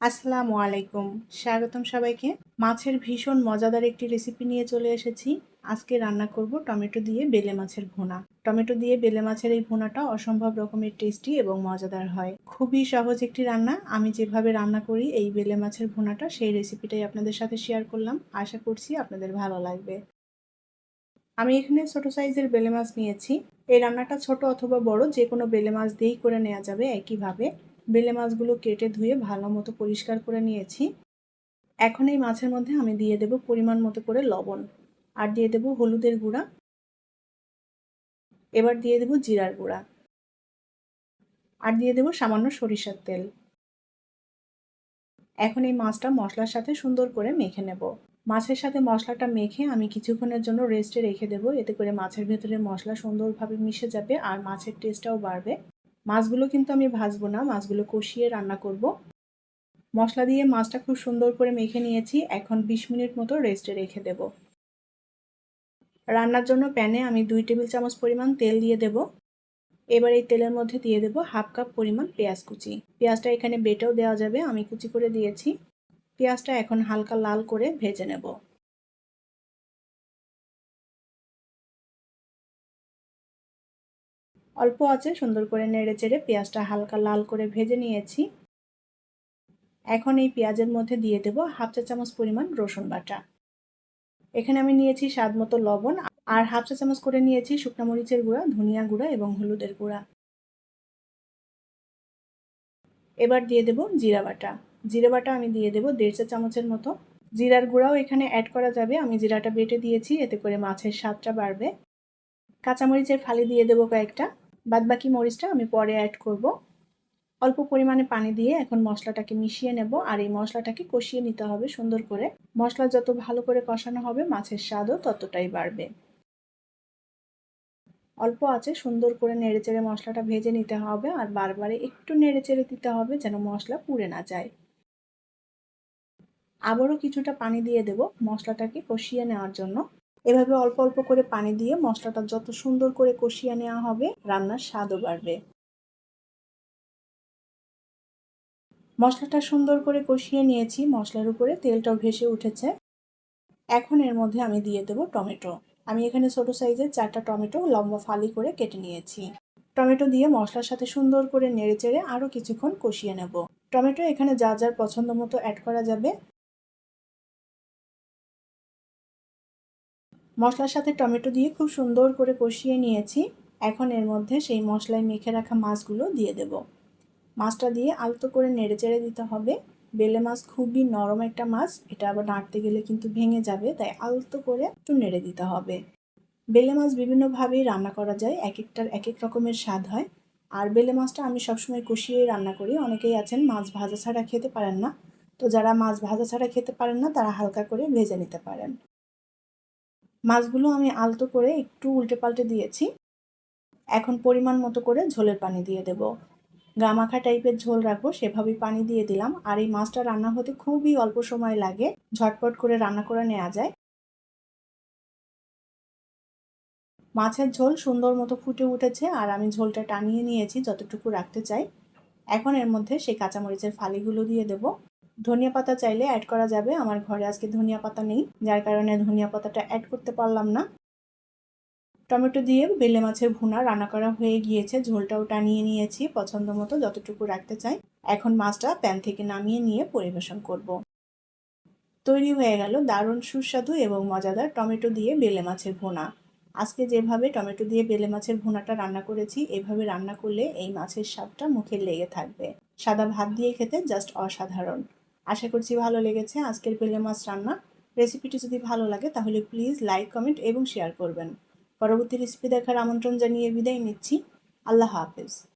আসসালামু আলাইকুম। স্বাগতম সবাইকে। মাছের ভীষণ মজাদার একটি রেসিপি নিয়ে চলে এসেছি। আজকে রান্না করব টমেটো দিয়ে বেলে মাছের ভোনা। টমেটো দিয়ে বেলে মাছের এই ভুনাটা অসম্ভব রকমের টেস্টি এবং মজাদার হয়। খুবই সহজ একটি রান্না। আমি যেভাবে রান্না করি এই বেলে মাছের ভোনাটা, সেই রেসিপিটাই আপনাদের সাথে শেয়ার করলাম। আশা করছি আপনাদের ভালো লাগবে। আমি এখানে ছোট সাইজের বেলে মাছ নিয়েছি। এই রান্নাটা ছোট অথবা বড় যে কোনো বেলে মাছ দিয়েই করে নেওয়া যাবে একইভাবে। বেলে মাছগুলো কেটে ধুয়ে ভালো মতো পরিষ্কার করে নিয়েছি। এখন এই মাছের মধ্যে আমি দিয়ে দেব পরিমাণ মতো করে লবণ। আর দিয়ে দেব হলুদের গুঁড়া। এবার দিয়ে দেব জিরার গুঁড়া। আর দিয়ে দেব সামান্য সরিষার তেল। এখন এই মাছটা মশলার সাথে সুন্দর করে মেখে নেব। মাছের সাথে মশলাটা মেখে আমি কিছুক্ষণের জন্য রেস্টে রেখে দেবো। এতে করে মাছের ভেতরে মশলা সুন্দরভাবে মিশে যাবে আর মাছের টেস্টটাও বাড়বে। মাছগুলো কিন্তু আমি ভাজবো না, মাছগুলো কষিয়ে রান্না করব। মশলা দিয়ে মাছটা খুব সুন্দর করে মেখে নিয়েছি, এখন বিশ মিনিট মতো রেস্টে রেখে দেব। রান্নার জন্য প্যানে আমি দুই টেবিল চামচ পরিমাণ তেল দিয়ে দেব। এবার এই তেলের মধ্যে দিয়ে দেব হাফ কাপ পরিমাণ পেঁয়াজ কুচি। পেঁয়াজটা এখানে বেটেও দেওয়া যাবে, আমি কুচি করে দিয়েছি। পেঁয়াজটা এখন হালকা লাল করে ভেজে নেব। অল্প আছে, সুন্দর করে নেড়ে চেড়ে পেঁয়াজটা হালকা লাল করে ভেজে নিয়েছি। এখন এই পেঁয়াজের মধ্যে দিয়ে দেব হাফ চা চামচ পরিমাণ রসুন বাটা। এখানে আমি নিয়েছি স্বাদ মতো লবণ আর হাফ চা চামচ করে নিয়েছি শুকনো মরিচের গুঁড়া, ধনিয়া গুঁড়া এবং হলুদের গুঁড়া। এবার দিয়ে দেব জিরা বাটা। জিরা বাটা আমি দিয়ে দেব দেড় চা চামচের মতো। জিরার গুঁড়াও এখানে অ্যাড করা যাবে। আমি জিরাটা বেটে দিয়েছি, এতে করে মাছের স্বাদটা বাড়বে। কাঁচামরিচের ফালি দিয়ে দেবো কয়েকটা। বাদবাকি মরিচটা আমি পরে অ্যাড করব। অল্প পরিমাণে পানি দিয়ে এখন মশলাটাকে মিশিয়ে নেব আর এই মশলাটাকে কষিয়ে নিতে হবে সুন্দর করে। মশলা যত ভালো করে কষানো হবে, মাছের স্বাদও ততটাই বাড়বে। অল্প আছে, সুন্দর করে নেড়েচেড়ে মশলাটা ভেজে নিতে হবে আর বারবারে একটু নেড়েচেড়ে দিতে হবে যেন মশলা পুড়ে না যায়। আবারও কিছুটা পানি দিয়ে দেব মশলাটাকে কষিয়ে নেওয়ার জন্য। এভাবে অল্প অল্প করে পানি দিয়ে মশলাটা যত সুন্দর করে কষিয়ে নেওয়া হবে, রান্নার স্বাদও বাড়বে। মশলাটা সুন্দর করে কষিয়ে নিয়েছি, মশলার উপরে তেলটাও ভেসে উঠেছে। এখন এর মধ্যে আমি দিয়ে দেবো টমেটো। আমি এখানে ছোট সাইজের চারটা টমেটো লম্বা ফালি করে কেটে নিয়েছি। টমেটো দিয়ে মশলার সাথে সুন্দর করে নেড়ে চেড়ে আরও কিছুক্ষণ কষিয়ে নেব। টমেটো এখানে যা যার পছন্দ মতো অ্যাড করা যাবে। মশলার সাথে টমেটো দিয়ে খুব সুন্দর করে কষিয়ে নিয়েছি। এখন এর মধ্যে সেই মশলায় মেখে রাখা মাছগুলো দিয়ে দেব। মাছটা দিয়ে আলতো করে নেড়ে চেড়ে দিতে হবে। বেলে মাছ খুবই নরম একটা মাছ, এটা আবার নাড়তে গেলে কিন্তু ভেঙে যাবে, তাই আলতো করে একটু নেড়ে দিতে হবে। বেলে মাছ বিভিন্নভাবেই রান্না করা যায় এক একটার এক এক রকমের স্বাদ হয়। আর বেলে মাছটা আমি সবসময় কষিয়েই রান্না করি। অনেকেই আছেন মাছ ভাজা ছাড়া খেতে পারেন না। তো যারা মাছ ভাজা ছাড়া খেতে পারেন না, তারা হালকা করে ভেজে নিতে পারেন। মাছগুলো আমি আলতো করে একটু উল্টে পাল্টে দিয়েছি। এখন পরিমাণ মতো করে ঝোলের পানি দিয়ে দেব। গামাখা টাইপের ঝোল রাখব, সেভাবেই পানি দিয়ে দিলাম। আর এই মাছটা রান্না হতে খুবই অল্প সময় লাগে, ঝটপট করে রান্না করে নেওয়া যায়। মাছের ঝোল সুন্দর মতো ফুটে উঠেছে, আর আমি ঝোলটা টানিয়ে নিয়েছি, যতটুকু রাখতে চাই। এখন এর মধ্যে সেই কাঁচামরিচের ফালিগুলো দিয়ে দেবো। ধনিয়া পাতা চাইলে অ্যাড করা যাবে। আমার ঘরে আজকে ধনিয়া পাতা নেই, যার কারণে ধনিয়া পাতাটা অ্যাড করতে পারলাম না। টমেটো দিয়ে বেলে মাছের ভুনা রান্না করা হয়ে গিয়েছে। ঝোলটাও টানিয়ে নিয়েছি, পছন্দ মতো যতটুকু রাখতে চাই। এখন মাছটা প্যান থেকে নামিয়ে নিয়ে পরিবেশন করব। তৈরি হয়ে গেল দারুণ সুস্বাদু এবং মজাদার টমেটো দিয়ে বেলে মাছের ভুনা। আজকে যেভাবে টমেটো দিয়ে বেলে মাছের ভুনাটা রান্না করেছি, এভাবে রান্না করলে এই মাছের স্বাদটা মুখে লেগে থাকবে। সাদা ভাত দিয়ে খেতে জাস্ট অসাধারণ। আশা করছি ভালো লেগেছে আজকের বেলে মাছ রান্না। রেসিপিটি যদি ভালো লাগে তাহলে প্লিজ লাইক, কমেন্ট এবং শেয়ার করবেন। পরবর্তী রেসিপি দেখার আমন্ত্রণ জানিয়ে বিদায় নিচ্ছি। আল্লাহ হাফেজ।